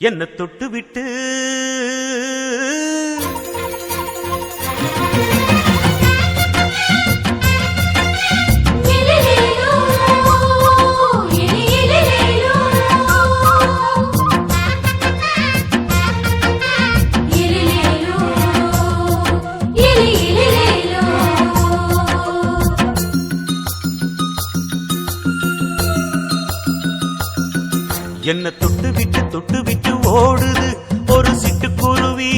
என்ன தொட்டு விட்டு என்ன தொட்டு விட்டு தொட்டு விட்டு ஓடுது. ஒரு சிட்டுக்குருவி.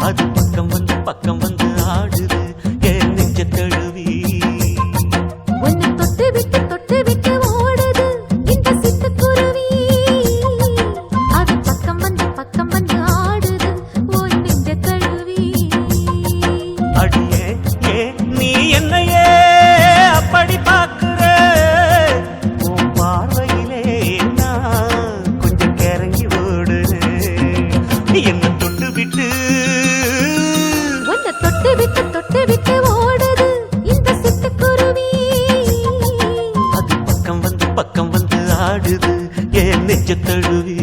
அது பக்கம் வந்து பக்கம் வந்து ஆடுது. நெஞ்ச தழுவி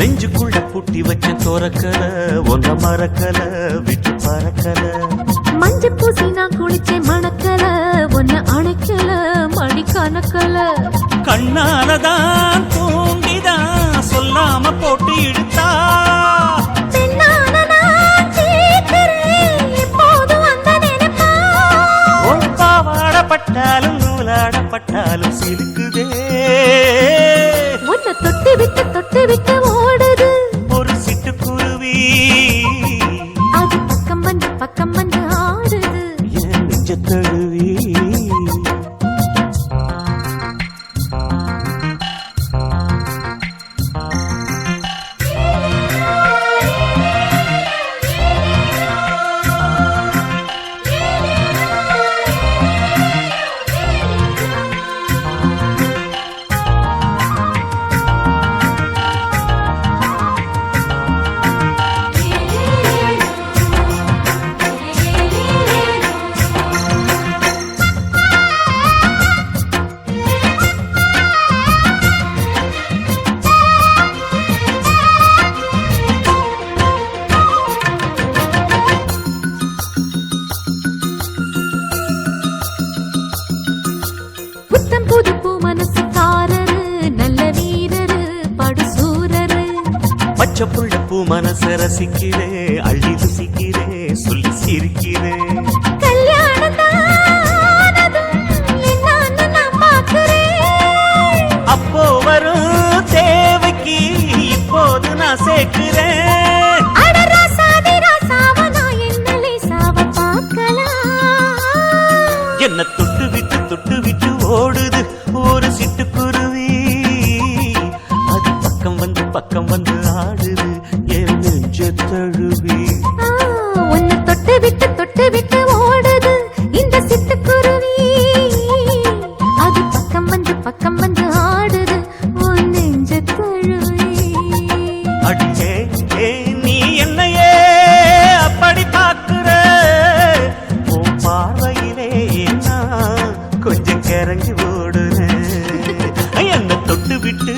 நெஞ்சுக்குள்ள பூட்டி வச்ச தோரக்கல ஒன்ன மறக்கல விட்டு பறக்கல. மஞ்சள் பூசி நான் குளிச்சேன் மணக்கல உன்னை அணைக்கல மணி கணக்கல. கண்ணாலதான் தூங்கிதான் சொல்லாம போட்டு இழுத்தா. பாவாடப்பட்டாலும் நூலாடப்பட்டாலும் சிலுக்குதே உன்னை தொட்டு விட்டு தொட்டு விட்டு பக்கம் பச்சை புள்ள பூ மனச ரசிக்கிறே அள்ளி ருசிக்கிறே சொல்லி சிரிக்கிறேன் என் பக்கம் வந்து ஆடுது என் நெஞ்ச தழுவி. உன்னை தொட்டு விட்டு தொட்டு விட்டு ஓடுது இந்த சிட்டுக்குருவி. அது பக்கம் வந்து பக்கம் வந்து ஆடுது உன் நெஞ்ச தழுவி. அடியே ஏ நீ என்னையே அப்படி பார்க்குற உன் பார்வையிலே நான் கொஞ்சம் கரங்கி ஓடுறேன். என்னை தொட்டு விட்டு